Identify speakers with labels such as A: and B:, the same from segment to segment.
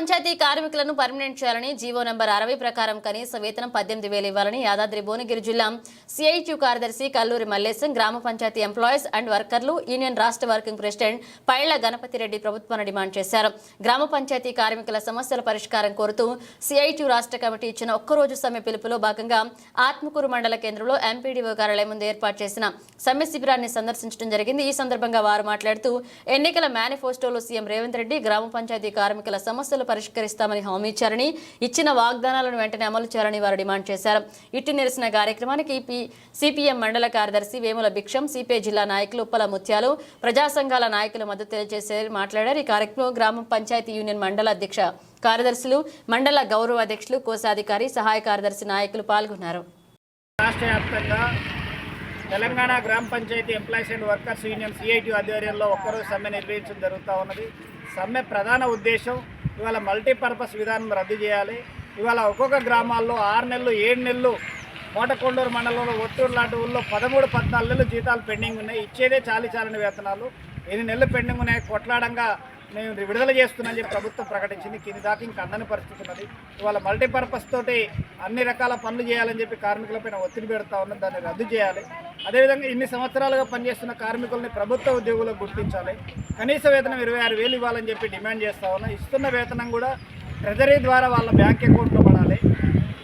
A: పంచాయతీ కార్మికులను పర్మనెంట్ చేయాలని GO number అరవై ప్రకారం కనీస వేతనం పద్దెనిమిది వేలు ఇవ్వాలని యాదాద్రి భువనగిరి జిల్లా సిఐటియు కార్యదర్శి కల్లూరి మల్లేశం గ్రామ పంచాయతీ ఎంప్లాయీస్ అండ్ వర్కర్లు యూనియన్ రాష్ట్ర వర్కింగ్ ప్రెసిడెంట్ పైళ్ళ గణపతిరెడ్డి ప్రభుత్వాన్ని డిమాండ్ చేశారు. గ్రామ పంచాయతీ కార్మికుల సమస్యల పరిష్కారం కోరుతూ సిఐటియు రాష్ట్ర కమిటీ ఇచ్చిన ఒక్కరోజు సమ్మె పిలుపులో భాగంగా ఆత్మకూరు మండల కేంద్రంలో ఎంపీడీఓ కార్యాలయం ముందు ఏర్పాటు చేసిన సమ్మె శిబిరాన్ని సందర్శించడం జరిగింది. ఈ సందర్భంగా వారు మాట్లాడుతూ ఎన్నికల మేనిఫెస్టోలో సీఎం రేవంత్ రెడ్డి గ్రామ పంచాయతీ కార్మికుల సమస్యలు పరిష్కరిస్తామని హామీ ఇచ్చారని ఇచ్చిన వాగ్దానాలను వెంటనే అమలు చేయాలని వారు డిమాండ్ చేశారు. ఇట్టి నిరసన కార్యక్రమానికి సిపిఎం మండల కార్యదర్శి వేముల భిక్షం సిపిఐ జిల్లా నాయకులు ఉప్పల ముత్యాలు ప్రజా సంఘాల నాయకులు మద్దతు తెలియజేశారు. మాట్లాడారు. ఈ కార్యక్రమంలో గ్రామ పంచాయతీ యూనియన్ మండల అధ్యక్ష కార్యదర్శులు మండల గౌరవ అధ్యక్షులు కోశాధికారి సహాయ కార్యదర్శి నాయకులు పాల్గొన్నారు.
B: రాష్ట్ర వ్యాప్తంగా తెలంగాణ గ్రామ panchayat employees and workers union CIT ఆధ్వర్యంలో ఒక్కరోజు సమ్మె నిర్వహించడం జరుగుతూ ఉన్నది. సమ్మె ప్రధాన ఉద్దేశం ఇవాళ మల్టీపర్పస్ విధానం రద్దు చేయాలి. ఇవాళ ఒక్కొక్క గ్రామాల్లో ఆరు నెలలు ఏడు నెలలు మోటకొండూరు మండలంలో ఒట్టూరు లాంటి ఊళ్ళో పదమూడు పద్నాలుగు నెలలు జీతాలు పెండింగ్ ఉన్నాయి. ఇచ్చేదే చాలి చాలని వేతనాలు. ఎన్ని నెలలు పెండింగ్ ఉన్నాయి కొట్లాడంగా మేము విడుదల చేస్తున్నామని చెప్పి ప్రభుత్వం ప్రకటించింది. కింది దాకా ఇంకా అందని పరిస్థితి ఉన్నది. ఇవాళ మల్టీపర్పస్ తోటి అన్ని రకాల పనులు చేయాలని చెప్పి కార్మికులపైన ఒత్తిడి పెడతా ఉన్నది దాన్ని రద్దు చేయాలి. అదేవిధంగా ఇన్ని సంవత్సరాలుగా పనిచేస్తున్న కార్మికుల్ని ప్రభుత్వ ఉద్యోగులకు గుర్తించాలి. కనీస వేతనం ఇరవై ఆరు వేలు ఇవ్వాలని చెప్పి డిమాండ్ చేస్తా ఉన్నాం. ఇస్తున్న వేతనం కూడా ట్రెజరీ ద్వారా వాళ్ళ బ్యాంక్ అకౌంట్లో పడాలి.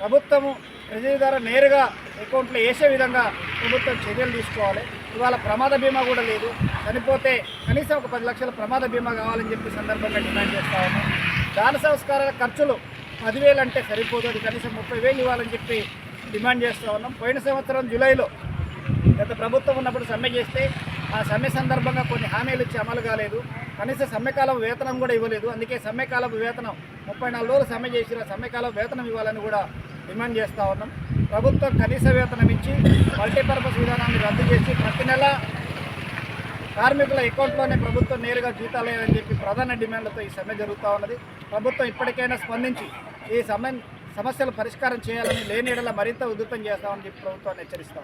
B: ప్రభుత్వము ట్రెజరీ ద్వారా నేరుగా అకౌంట్లో వేసే విధంగా ప్రభుత్వం చర్యలు తీసుకోవాలి. ఇవాళ ప్రమాద బీమా కూడా లేదు. చనిపోతే కనీసం ఒక పది లక్షల ప్రమాద బీమా కావాలని చెప్పి సందర్భంగా డిమాండ్ చేస్తా ఉన్నాం. దాన సంస్కారాల ఖర్చులు పదివేలు అంటే సరిపోదు. అది కనీసం ముప్పై వేలు ఇవ్వాలని చెప్పి డిమాండ్ చేస్తూ ఉన్నాం. పోయిన సంవత్సరం జూలైలో గత ప్రభుత్వం ఉన్నప్పుడు సమ్మె చేస్తే ఆ సమ్మె సందర్భంగా కొన్ని హామీలు ఇచ్చి అమలు కాలేదు. కనీస సమ్మెకాలపు వేతనం కూడా ఇవ్వలేదు. అందుకే సమ్మెకాలపు వేతనం ముప్పై నాలుగు రోజులు సమ్మె చేసిన సమ్మెకాలపు వేతనం ఇవ్వాలని కూడా డిమాండ్ చేస్తూ ఉన్నాం. ప్రభుత్వం కనీస వేతనం ఇచ్చి మల్టీపర్పస్ విధానాన్ని రద్దు చేసి ప్రతి నెల కార్మికుల అకౌంట్లోనే ప్రభుత్వం నేరుగా జీతాలు చెప్పి ప్రధాన డిమాండ్లతో ఈ సమ్మె జరుగుతూ ఉన్నది. ప్రభుత్వం ఇప్పటికైనా స్పందించి ఈ సమ్మె సమస్యలు పరిష్కారం చేయాలని లేని ఎడల మరింత ఉధృతం చేస్తామని చెప్పి ప్రభుత్వాన్ని హెచ్చరిస్తా